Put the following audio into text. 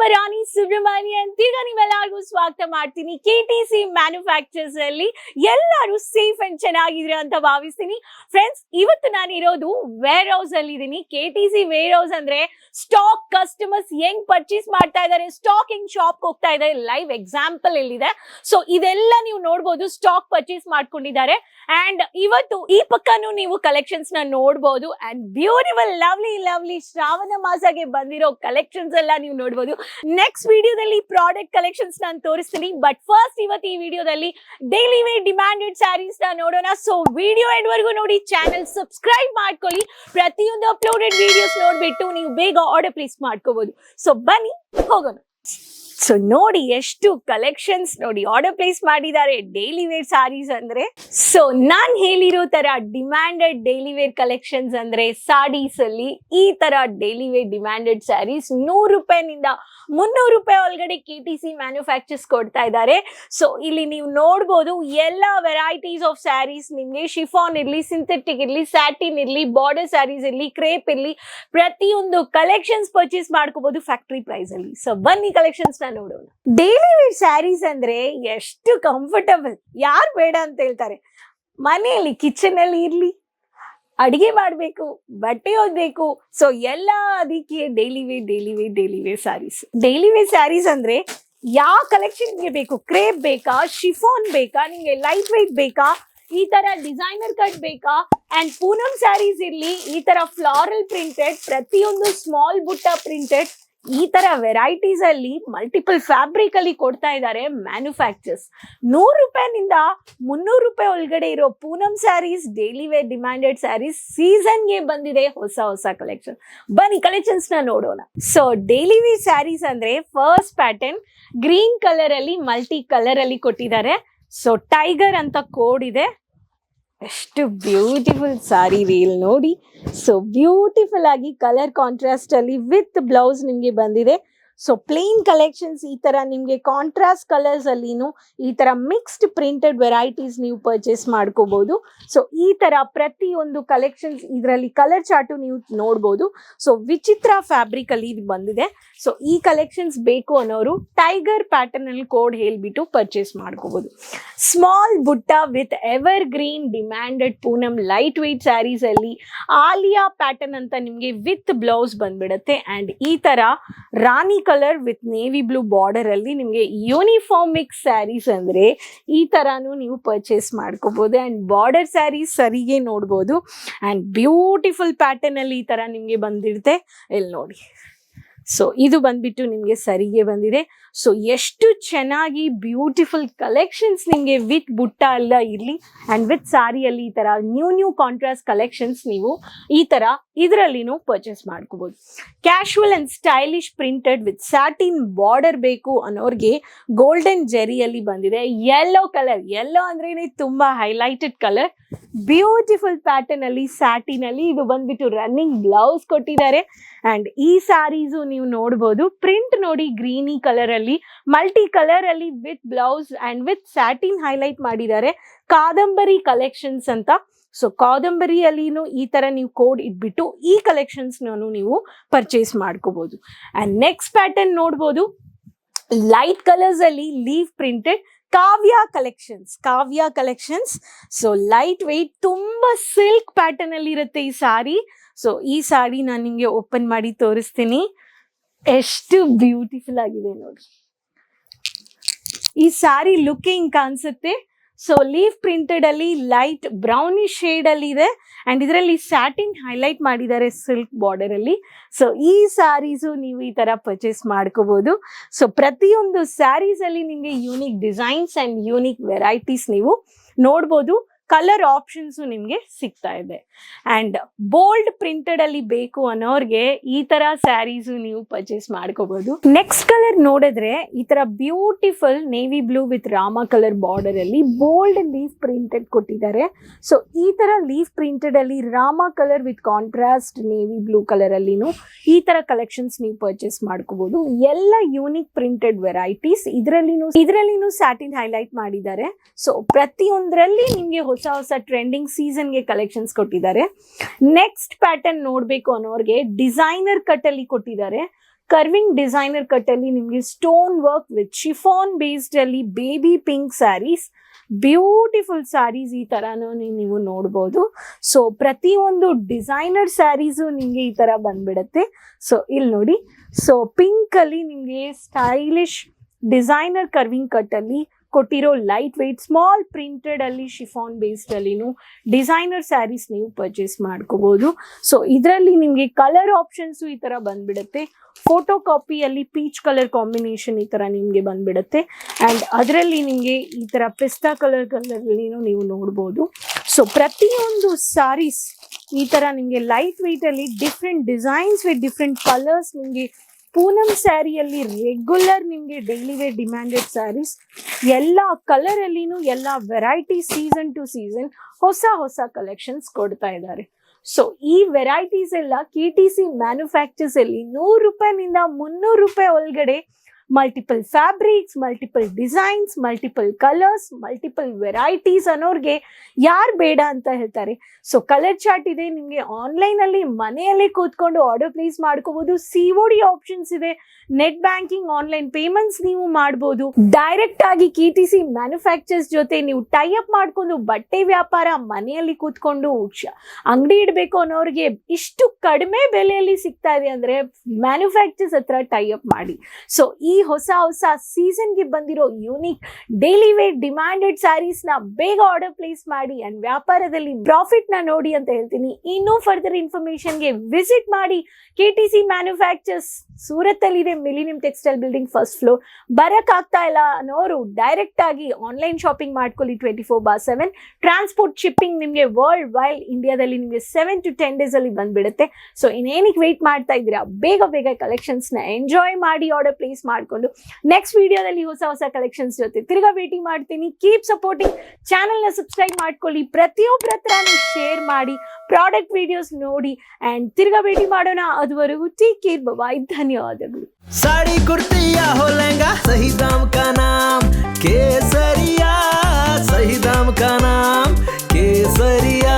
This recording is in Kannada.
वरियानी ರಾಣಿ ಅಂತೀಗ ನಿಮ್ಮೆಲ್ಲರಿಗೂ ಸ್ವಾಗತ ಮಾಡ್ತೀನಿ. ಕೆ ಟಿ ಸಿ ಮ್ಯಾನುಫ್ಯಾಕ್ಚರ್ಸ್ ಅಲ್ಲಿ ಎಲ್ಲರೂ ಸೇಫ್ ಅಂಡ್ ಚೆನ್ನಾಗಿದ್ರೆ ಅಂತ ಭಾವಿಸ್ತೀನಿ. ಫ್ರೆಂಡ್ಸ್ ಇವತ್ತು ನಾನು ಇರೋದು ವೇರ್ ಹೌಸ್ ಅಲ್ಲಿ ಇದ್ದೀನಿ K T C warehouse ಅಂದ್ರೆ ಸ್ಟಾಕ್ ಕಸ್ಟಮರ್ಸ್ ಹೆಂಗ್ ಪರ್ಚೇಸ್ ಮಾಡ್ತಾ ಇದ್ದಾರೆ ಸ್ಟಾಕ್ ಹೆಂಗ್ ಶಾಪ್ ಹೋಗ್ತಾ ಇದೆ ಲೈವ್ ಎಕ್ಸಾಂಪಲ್ ಎಲ್ಲಿದೆ. ಸೊ ಇದೆಲ್ಲ ನೀವು ನೋಡ್ಬೋದು ಸ್ಟಾಕ್ ಪರ್ಚೇಸ್ ಮಾಡ್ಕೊಂಡಿದ್ದಾರೆ. ಅಂಡ್ ಇವತ್ತು ಈ ಪಕ್ಕನೂ ನೀವು ಕಲೆಕ್ಷನ್ಸ್ನ ನೋಡ್ಬೋದು. And beautiful lovely lovely Shravana ಮಾಸಗೆ ಬಂದಿರೋ ಕಲೆಕ್ಷನ್ಸ್ ಎಲ್ಲ ನೀವು ನೋಡ್ಬೋದು. ನೆಕ್ಸ್ಟ್ ವಿಡಿಯೋದಲ್ಲಿ ಪ್ರಾಡಕ್ಟ್ ಕಲೆಕ್ಷನ್ಸ್ ನಾನು ತೋರಿಸ್ತೀನಿ. ಬಟ್ ಫಸ್ಟ್ ಇವತ್ತು ಈ ವಿಡಿಯೋದಲ್ಲಿ ಡೈಲಿ ವೇರ್ ಡಿಮ್ಯಾಂಡೆಡ್ ಸ್ಯಾರೀಸ್ನ ನೋಡೋಣ. ಸೊ ವಿಡಿಯೋ ಎಂಡ್ವರೆಗೂ ನೋಡಿ ಚಾನೆಲ್ ಸಬ್ಸ್ಕ್ರೈಬ್ ಮಾಡ್ಕೊಳ್ಳಿ. ಪ್ರತಿಯೊಂದು ಅಪ್ಲೋಡೆಡ್ ವಿಡಿಯೋಸ್ ನೋಡ್ಬಿಟ್ಟು ನೀವು ಬೇಗ ಆರ್ಡರ್ ಪ್ಲೇಸ್ ಮಾಡ್ಕೋಬಹುದು ಸೊ ಬನ್ನಿ, ಹೋಗೋಣ. ಸೊ ನೋಡಿ ಎಷ್ಟು ಕಲೆಕ್ಷನ್ಸ್ ನೋಡಿ ಆರ್ಡರ್ ಪ್ಲೇಸ್ ಮಾಡಿದ್ದಾರೆ ಡೈಲಿ ವೇರ್ ಸಾರೀಸ್ ಅಂದ್ರೆ. ಸೊ ನಾನ್ ಹೇಳಿರೋ ತರ ಡಿಮ್ಯಾಂಡೆಡ್ ಡೈಲಿ ವೇರ್ ಕಲೆಕ್ಷನ್ಸ್ ಅಂದ್ರೆ ಸಾರೀಸ್ ಅಲ್ಲಿ ಈ ತರ ಡೈಲಿ ವೇರ್ ಡಿಮ್ಯಾಂಡೆಡ್ ಸ್ಯಾರೀಸ್ ನೂರು ರೂಪಾಯಿನಿಂದ ಮುನ್ನೂರು ರೂಪಾಯಿ ಒಳಗಡೆ ಕೆ ಟಿ ಸಿ ಮ್ಯಾನುಫ್ಯಾಕ್ಚರ್ಸ್ ಕೊಡ್ತಾ ಇದ್ದಾರೆ. ಸೊ ಇಲ್ಲಿ ನೀವು ನೋಡ್ಬೋದು ಎಲ್ಲ ವೆರೈಟೀಸ್ ಆಫ್ ಸ್ಯಾರೀಸ್ ನಿಮ್ಗೆ ಶಿಫಾನ್ ಇರ್ಲಿ ಸಿಂಥೆಟಿಕ್ ಇರ್ಲಿ ಸ್ಯಾಟಿನ್ ಇರ್ಲಿ ಬಾರ್ಡರ್ ಸ್ಯಾರೀಸ್ ಇರ್ಲಿ ಕ್ರೇಪ್ ಇರ್ಲಿ, ಪ್ರತಿಯೊಂದು ಕಲೆಕ್ಷನ್ಸ್ ಪರ್ಚೇಸ್ ಮಾಡ್ಕೋಬಹುದು ಫ್ಯಾಕ್ಟ್ರಿ ಪ್ರೈಸ್ ಅಲ್ಲಿ. ಸೊ ಬನ್ನಿ ಕಲೆಕ್ಷನ್ಸ್ ನೋಡೋಣ ಡೈಲಿ ವೇರ್ ಸ್ಯಾರೀಸ್ ಅಂದ್ರೆ ಎಷ್ಟು ಕಂಫರ್ಟಬಲ್ ಯಾರು ಬೇಡ ಅಂತ ಹೇಳ್ತಾರೆ. ಮನೆಯಲ್ಲಿ ಕಿಚನ್ ಅಲ್ಲಿ ಇರ್ಲಿ. ಅಡಿಗೆ ಮಾಡ್ಬೇಕು, ಬಟ್ಟೆ ಓದ್ಬೇಕು ಸೊ ಎಲ್ಲ ಅದಕ್ಕೆ daily wear daily wear daily wear saris daily wear saris ಅಂದ್ರೆ ಯಾವ ಕಲೆಕ್ಷನ್ ಬೇಕು? ಕ್ರೇಪ್ ಬೇಕಾ? ಶಿಫಾನ್ ಬೇಕಾ? ನಿಮಗೆ ಲೈಟ್ ವೈಟ್ ಬೇಕಾ? ಈ ತರ ಡಿಸೈನರ್ ಕಟ್ ಬೇಕಾ? ಅಂಡ್ ಪೂನಮ್ ಸ್ಯಾರೀಸ್ ಇರ್ಲಿ. ಈ ತರ ಫ್ಲಾರಲ್ ಪ್ರಿಂಟೆಡ್ ಪ್ರತಿಯೊಂದು ಸ್ಮಾಲ್ ಬುಟ್ಟ ಪ್ರಿಂಟೆಡ್ ಈ ತರ ವೆರೈಟೀಸ್ ಅಲ್ಲಿ ಮಲ್ಟಿಪಲ್ ಫ್ಯಾಬ್ರಿಕ್ ಅಲ್ಲಿ ಕೊಡ್ತಾ ಇದ್ದಾರೆ ಮ್ಯಾನುಫ್ಯಾಕ್ಚರ್ಸ್ ನೂರು ರೂಪಾಯಿನಿಂದ ಮುನ್ನೂರು ರೂಪಾಯಿ ಒಳಗಡೆ ಇರೋ Poonam saris daily wear demanded saris ಸೀಸನ್ಗೆ ಬಂದಿದೆ ಹೊಸ ಹೊಸ ಕಲೆಕ್ಷನ್ ಬನ್ನಿ ಕಲೆಕ್ಷನ್ಸ್ನ ನೋಡೋಣ. ಸೊ ಡೈಲಿ ವೇರ್ ಸ್ಯಾರೀಸ್ ಅಂದ್ರೆ ಫಸ್ಟ್ ಪ್ಯಾಟರ್ನ್ ಗ್ರೀನ್ ಕಲರ್ ಅಲ್ಲಿ ಮಲ್ಟಿ ಕಲರ್ ಅಲ್ಲಿ ಕೊಟ್ಟಿದ್ದಾರೆ. ಸೊ ಟೈಗರ್ ಅಂತ ಕೋಡ್ ಇದೆ. ಎಷ್ಟು ಬ್ಯೂಟಿಫುಲ್ ಸಾರಿ ರೀಲ್ ನೋಡಿ. ಸೊ ಬ್ಯೂಟಿಫುಲ್ ಆಗಿ ಕಲರ್ ಕಾಂಟ್ರಾಸ್ಟ್ ಅಲ್ಲಿ ವಿತ್ ಬ್ಲೌಸ್ ನಿಮಗೆ ಬಂದಿದೆ. ಸೊ ಪ್ಲೇನ್ ಕಲೆಕ್ಷನ್ಸ್ ಈ ತರ ನಿಮಗೆ ಕಾಂಟ್ರಾಸ್ಟ್ ಕಲರ್ಸ್ ಅಲ್ಲಿನೂ ಈ ತರ ಮಿಕ್ಸ್ಡ್ ಪ್ರಿಂಟೆಡ್ ವೆರೈಟೀಸ್ ನೀವು ಪರ್ಚೇಸ್ ಮಾಡ್ಕೋಬಹುದು ಸೊ ಈ ತರ ಪ್ರತಿಯೊಂದು ಕಲೆಕ್ಷನ್ಸ್ ಇದರಲ್ಲಿ ಕಲರ್ ಚಾರ್ಟು ನೀವು ನೋಡ್ಬೋದು. ಸೊ ವಿಚಿತ್ರ ಫ್ಯಾಬ್ರಿಕ್ ಅಲ್ಲಿ ಇದು ಬಂದಿದೆ. ಸೊ ಈ ಕಲೆಕ್ಷನ್ಸ್ ಬೇಕು ಅನ್ನೋರು ಟೈಗರ್ ಪ್ಯಾಟರ್ನ್ ಅಲ್ಲಿ ಕೋಡ್ ಹೇಳ್ಬಿಟ್ಟು ಪರ್ಚೇಸ್ ಮಾಡ್ಕೋಬಹುದು small butta with evergreen demanded Poonam lightweight saris ಅಲ್ಲಿ ಆಲಿಯಾ ಪ್ಯಾಟರ್ನ್ ಅಂತ ನಿಮಗೆ ವಿತ್ ಬ್ಲೌಸ್ ಬಂದ್ಬಿಡುತ್ತೆ. ಅಂಡ್ ಈ ತರ rani colour with navy blue border ಅಲ್ಲಿ ನಿಮಗೆ ಯೂನಿಫಾರ್ಮ್ ಮಿಕ್ಸ್ ಸ್ಯಾರೀಸ್ ಅಂದ್ರೆ ಈ ತರಾನು ನೀವು ಪರ್ಚೇಸ್ ಮಾಡ್ಕೋಬಹುದು ಅಂಡ್ ಬಾರ್ಡರ್ ಸ್ಯಾರೀಸ್ ಸರಿಗೆ ನೋಡ್ಬೋದು. ಅಂಡ್ ಬ್ಯೂಟಿಫುಲ್ ಪ್ಯಾಟರ್ನ್ ಅಲ್ಲಿ ಈ ತರ ನಿಮಗೆ ಬಂದಿರುತ್ತೆ. ಇಲ್ಲಿ ನೋಡಿ. ಸೊ ಇದು ಬಂದ್ಬಿಟ್ಟು ನಿಮಗೆ ಸರಿಗೆ ಬಂದಿದೆ. ಸೊ ಎಷ್ಟು ಚೆನ್ನಾಗಿ ಬ್ಯೂಟಿಫುಲ್ ಕಲೆಕ್ಷನ್ಸ್ ನಿಮಗೆ ವಿತ್ ಬುಟ್ಟ ಎಲ್ಲ ಇರಲಿ ಆ್ಯಂಡ್ ವಿತ್ ಸಾರಿಯಲ್ಲಿ ಈ ಥರ ನ್ಯೂ ನ್ಯೂ ಕಾಂಟ್ರಾಸ್ಟ್ ಕಲೆಕ್ಷನ್ಸ್ ನೀವು ಈ ಥರ ಇದರಲ್ಲಿನೂ ಪರ್ಚೇಸ್ ಮಾಡ್ಕೋಬೋದು. Casual and stylish printed with satin border ಬೇಕು ಅನ್ನೋರಿಗೆ ಗೋಲ್ಡನ್ ಜೆರಿಯಲ್ಲಿ ಬಂದಿದೆ. ಯೆಲ್ಲೋ ಕಲರ್ ಯೆಲ್ಲೋ ಅಂದ್ರೇನೆ ತುಂಬ ಹೈಲೈಟೆಡ್ ಕಲರ್ ಬ್ಯೂಟಿಫುಲ್ ಪ್ಯಾಟರ್ನ್ ಅಲ್ಲಿ ಸ್ಯಾಟಿನ್ ಅಲ್ಲಿ ಇದು ಬಂದ್ಬಿಟ್ಟು ರನ್ನಿಂಗ್ ಬ್ಲೌಸ್ ಕೊಟ್ಟಿದ್ದಾರೆ. ಅಂಡ್ ಈ ಸ್ಯಾರೀಸು ನೀವು ನೋಡ್ಬೋದು. ಪ್ರಿಂಟ್ ನೋಡಿ ಗ್ರೀನಿ ಕಲರ್ ಅಲ್ಲಿ ಮಲ್ಟಿ ಕಲರ್ ಅಲ್ಲಿ with blouse and with satin highlight ಮಾಡಿದ್ದಾರೆ. ಕಾದಂಬರಿ ಕಲೆಕ್ಷನ್ಸ್ ಅಂತ. ಸೊ ಕಾದಂಬರಿಯಲ್ಲಿನೂ ಈ ತರ ನೀವು ಕೋಡ್ ಇಟ್ಬಿಟ್ಟು ಈ ಕಲೆಕ್ಷನ್ಸ್ನೂ ನೀವು ಪರ್ಚೇಸ್ ಮಾಡ್ಕೋಬಹುದು ಅಂಡ್ ನೆಕ್ಸ್ಟ್ ಪ್ಯಾಟರ್ನ್ ನೋಡ್ಬೋದು. ಲೈಟ್ ಕಲರ್ಸ್ ಅಲ್ಲಿ leaf printed Kavya collections Kavya collections so lightweight ತುಂಬಾ ಸಿಲ್ಕ್ ಪ್ಯಾಟರ್ನ್ ಅಲ್ಲಿ ಇರುತ್ತೆ ಈ ಸಾರಿ ಸೊ ಈ ಸಾರಿ ನಾನು ನಿಮಗೆ ಓಪನ್ ಮಾಡಿ ತೋರಿಸ್ತೀನಿ. ಎಷ್ಟು ಬ್ಯೂಟಿಫುಲ್ ಆಗಿದೆ ನೋಡಿ. ಈ ಸಾರಿ ಲುಕಿಂಗ್ ಕಾಣಿಸುತ್ತೆ. ಸೊ ಲೀಫ್ ಪ್ರಿಂಟೆಡ್ ಅಲ್ಲಿ ಲೈಟ್ ಬ್ರೌನಿ ಶೇಡ್ ಅಲ್ಲಿ ಇದೆ. ಅಂಡ್ ಇದರಲ್ಲಿ ಸ್ಯಾಟಿನ್ ಹೈಲೈಟ್ ಮಾಡಿದ್ದಾರೆ ಸಿಲ್ಕ್ ಬಾರ್ಡರ್ ಅಲ್ಲಿ. ಸೊ ಈ ಸ್ಯಾರೀಸು ನೀವು ಈ ತರ ಪರ್ಚೇಸ್ ಮಾಡ್ಕೋಬಹುದು ಸೊ ಪ್ರತಿಯೊಂದು ಸ್ಯಾರೀಸ್ ಅಲ್ಲಿ ನಿಮಗೆ unique designs and unique varieties ನೀವು ನೋಡ್ಬೋದು. ಕಲರ್ ಆಪ್ಷನ್ಸ್ ನಿಮ್ಗೆ ಸಿಗ್ತಾ ಇದೆ. ಅಂಡ್ ಬೋಲ್ಡ್ ಪ್ರಿಂಟೆಡ್ ಅಲ್ಲಿ ಬೇಕು ಅನ್ನೋರ್ಗೆ ಈ ತರ ಸ್ಯಾರೀಸ್ ನೀವು ಪರ್ಚೇಸ್ ಮಾಡ್ಕೋಬಹುದು ನೆಕ್ಸ್ಟ್ ಕಲರ್ ನೋಡಿದ್ರೆ ಈ ತರ beautiful navy blue with Rama colour border ಅಲ್ಲಿ ಬೋಲ್ಡ್ ಲೀಫ್ ಪ್ರಿಂಟೆಡ್ ಕೊಟ್ಟಿದ್ದಾರೆ. ಸೊ ಈ ತರ ಲೀಫ್ ಪ್ರಿಂಟೆಡ್ ಅಲ್ಲಿ Rama colour with contrast navy blue colour ಅಲ್ಲಿನು ಈ ತರ ಕಲೆಕ್ಷನ್ಸ್ ನೀವು ಪರ್ಚೇಸ್ ಮಾಡ್ಕೋಬಹುದು ಎಲ್ಲ ಯೂನಿಕ್ ಪ್ರಿಂಟೆಡ್ ವೆರೈಟೀಸ್ ಇದರಲ್ಲಿನೂ ಇದರಲ್ಲಿನೂ ಸ್ಯಾಟಿನ್ ಹೈಲೈಟ್ ಮಾಡಿದ್ದಾರೆ. ಸೊ ಪ್ರತಿಯೊಂದರಲ್ಲಿ ನಿಮಗೆ ಹೊಸ ಹೊಸ ಟ್ರೆಂಡಿಂಗ್ ಸೀಸನ್ಗೆ ಕಲೆಕ್ಷನ್ಸ್ ಕೊಟ್ಟಿದ್ದಾರೆ. ನೆಕ್ಸ್ಟ್ ಪ್ಯಾಟರ್ನ್ ನೋಡಬೇಕು ಅನ್ನೋರಿಗೆ ಡಿಸೈನರ್ ಕಟ್ ಅಲ್ಲಿ ಕೊಟ್ಟಿದ್ದಾರೆ. ಕರ್ವಿಂಗ್ ಡಿಸೈನರ್ ಕಟ್ ಅಲ್ಲಿ ನಿಮಗೆ stone work with chiffon based ಅಲ್ಲಿ baby pink saris beautiful saris ಈ ಥರನೂ ನೀವು ನೋಡ್ಬೋದು. ಸೊ ಪ್ರತಿಯೊಂದು ಡಿಸೈನರ್ ಸ್ಯಾರೀಸು ನಿಮಗೆ ಈ ತರ ಬಂದ್ಬಿಡತ್ತೆ. ಸೊ ಇಲ್ಲಿ ನೋಡಿ. ಸೊ ಪಿಂಕ್ ಅಲ್ಲಿ ನಿಮಗೆ ಸ್ಟೈಲಿಶ್ ಡಿಸೈನರ್ ಕರ್ವಿಂಗ್ ಕಟ್ ಅಲ್ಲಿ ಕೊಟ್ಟಿರೋ ಲೈಟ್ ವೆಯ್ಟ್ ಸ್ಮಾಲ್ ಪ್ರಿಂಟೆಡ್ ಅಲ್ಲಿ ಶಿಫಾನ್ ಬೇಸ್ಡ್ ಅಲ್ಲಿನೂ ಡಿಸೈನರ್ ಸ್ಯಾರೀಸ್ ನೀವು ಪರ್ಚೇಸ್ ಮಾಡ್ಕೋಬಹುದು ಸೊ ಇದರಲ್ಲಿ ನಿಮಗೆ ಕಲರ್ ಆಪ್ಷನ್ಸು ಈ ತರ ಬಂದ್ಬಿಡುತ್ತೆ. ಫೋಟೋ ಕಾಪಿಯಲ್ಲಿ ಪೀಚ್ ಕಲರ್ ಕಾಂಬಿನೇಷನ್ ಈ ತರ ನಿಮಗೆ ಬಂದ್ಬಿಡುತ್ತೆ. ಅಂಡ್ ಅದರಲ್ಲಿ ನಿಮಗೆ ಈ ತರ ಪಿಸ್ತಾ ಕಲರ್ ಕಲರ್ ನೀವು ನೋಡ್ಬೋದು. ಸೊ ಪ್ರತಿಯೊಂದು ಸ್ಯಾರೀಸ್ ಈ ತರ ನಿಮಗೆ ಲೈಟ್ ವೆಯ್ಟ್ ಅಲ್ಲಿ different designs with different colours ನಿಮಗೆ ಪೂನಂ ಸ್ಯಾರಿಯಲ್ಲಿ ರೆಗ್ಯುಲರ್ ನಿಮಗೆ ಡೈಲಿ ವೇರ್ ಡಿಮ್ಯಾಂಡೆಡ್ ಸ್ಯಾರೀಸ್ ಎಲ್ಲ ಕಲರ್ ಅಲ್ಲಿನೂ ಎಲ್ಲ ವೆರೈಟಿ ಸೀಸನ್ ಟು ಸೀಸನ್ ಹೊಸ ಹೊಸ ಕಲೆಕ್ಷನ್ಸ್ ಕೊಡ್ತಾ ಇದ್ದಾರೆ. ಸೊ ಈ ವೆರೈಟೀಸ್ ಎಲ್ಲ ಕೆ ಟಿ ಸಿ ಮ್ಯಾನುಫ್ಯಾಕ್ಚರ್ಸ್ ಅಲ್ಲಿ ನೂರು ರೂಪಾಯಿನಿಂದ ಮುನ್ನೂರು ರೂಪಾಯಿ ಒಳಗಡೆ multiple fabrics multiple designs multiple colours multiple varieties ಅನ್ನೋರ್ಗೆ ಯಾರು ಬೇಡ ಅಂತ ಹೇಳ್ತಾರೆ. ಸೊ ಕಲರ್ ಚಾರ್ಟ್ ಇದೆ, ನಿಮಗೆ ಆನ್ಲೈನಲ್ಲಿ ಮನೆಯಲ್ಲೇ ಕೂತ್ಕೊಂಡು ಆರ್ಡರ್ ಪ್ಲೇಸ್ ಮಾಡ್ಕೋಬಹುದು ಸಿ ಒ ಡಿ ಆಪ್ಷನ್ಸ್ ಇದೆ ನೆಟ್ ಬ್ಯಾಂಕಿಂಗ್ ಆನ್ಲೈನ್ ಪೇಮೆಂಟ್ಸ್ ನೀವು ಮಾಡ್ಬೋದು. ಡೈರೆಕ್ಟ್ ಆಗಿ ಕೆ ಟಿ ಸಿ ಮ್ಯಾನುಫ್ಯಾಕ್ಚರ್ಸ್ ಜೊತೆ ನೀವು ಟೈ ಅಪ್ ಮಾಡ್ಕೊಂಡು ಬಟ್ಟೆ ವ್ಯಾಪಾರ, ಮನೆಯಲ್ಲಿ ಕೂತ್ಕೊಂಡು ಅಂಗಡಿ ಇಡಬೇಕು ಅನ್ನೋರಿಗೆ ಇಷ್ಟು ಕಡಿಮೆ ಬೆಲೆಯಲ್ಲಿ ಸಿಗ್ತಾ ಇದೆ ಅಂದ್ರೆ ಮ್ಯಾನುಫ್ಯಾಕ್ಚರ್ಸ್ ಹತ್ರ ಟೈ ಅಪ್ ಮಾಡಿ. ಸೊ ಈ ಹೊಸ ಹೊಸ ಸೀಸನ್ಗೆ ಬಂದಿರೋ ಯೂನಿಕ್ ಡೈಲಿ ವೇರ್ ಡಿಮ್ಯಾಂಡೆಡ್ನ ಬೇಗ ಆರ್ಡರ್ ಪ್ಲೇಸ್ ಮಾಡಿ ಅಂಡ್ ವ್ಯಾಪಾರದಲ್ಲಿ ಪ್ರಾಫಿಟ್ನ ನೋಡಿ ಅಂತ ಹೇಳ್ತೀನಿ. ಇನ್ನೂ ಫರ್ದರ್ ಇನ್ಫಾರ್ಮೇಶನ್ಗೆ ವಿಸಿಟ್ ಮಾಡಿ ಕೆ ಟಿ ಸಿ ಮ್ಯಾನುಫ್ಯಾಕ್ಚರ್ಸ್ ಇದೆ millennium textile building first floor ಬರಕ್ ಆಗ್ತಾ ಇಲ್ಲ ಅನ್ನೋರು ಡೈರೆಕ್ಟ್ ಆಗಿ ಆನ್ಲೈನ್ ಶಾಪಿಂಗ್ ಮಾಡ್ಕೊಳ್ಳಿ twenty four bar seven transport shipping ನಿಮಗೆ ವರ್ಲ್ಡ್ ವೈಡ್ ಇಂಡಿಯಾದಲ್ಲಿ ನಿಮಗೆ ಸೆವೆನ್ ಟು ಟೆನ್ ಡೇಸ್ ಅಲ್ಲಿ ಬಂದ್ಬಿಡುತ್ತೆ. ಸೊ ಇನ್ನೇನಿಗೆ ವೆಯ್ಟ್ ಮಾಡ್ತಾ ಇದ್ದೀರಾ? ಬೇಗ ಬೇಗ ಕಲೆಕ್ಷನ್ಸ್ನ ಎಂಜಾಯ್ ಮಾಡಿ ಆರ್ಡರ್ ಪ್ಲೇಸ್ ಮಾಡಿಕೊಂಡು ನೆಕ್ಸ್ಟ್ ವಿಡಿಯೋದಲ್ಲಿ ಹೊಸ ಹೊಸ ಕಲೆಕ್ಷನ್ಸ್ ಜೊತೆ ತಿರ್ಗಾ ಭೇಟಿ ಮಾಡ್ತೀನಿ ಕೀಪ್ ಸಪೋರ್ಟಿಂಗ್ ಚಾನೆಲ್ನ ಸಬ್ಸ್ಕ್ರೈಬ್ ಮಾಡ್ಕೊಳ್ಳಿ ಪ್ರತಿಯೊಬ್ಬರ ಹತ್ರನೂ ಶೇರ್ ಮಾಡಿ ಪ್ರಾಡಕ್ಟ್ ವಿಡಿಯೋಸ್ ನೋಡಿ ಆ್ಯಂಡ್ ತಿರ್ಗಾ ಭೇಟಿ ಮಾಡೋಣ ಅದುವರೆಗೂ ಟೇಕ್ ಕೇರ್ ಬಾಯ್ ಧನ್ಯವಾದಗಳು साड़ी कुर्तिया हो लहंगा सही दाम का नाम केसरिया सही दाम का नाम केसरिया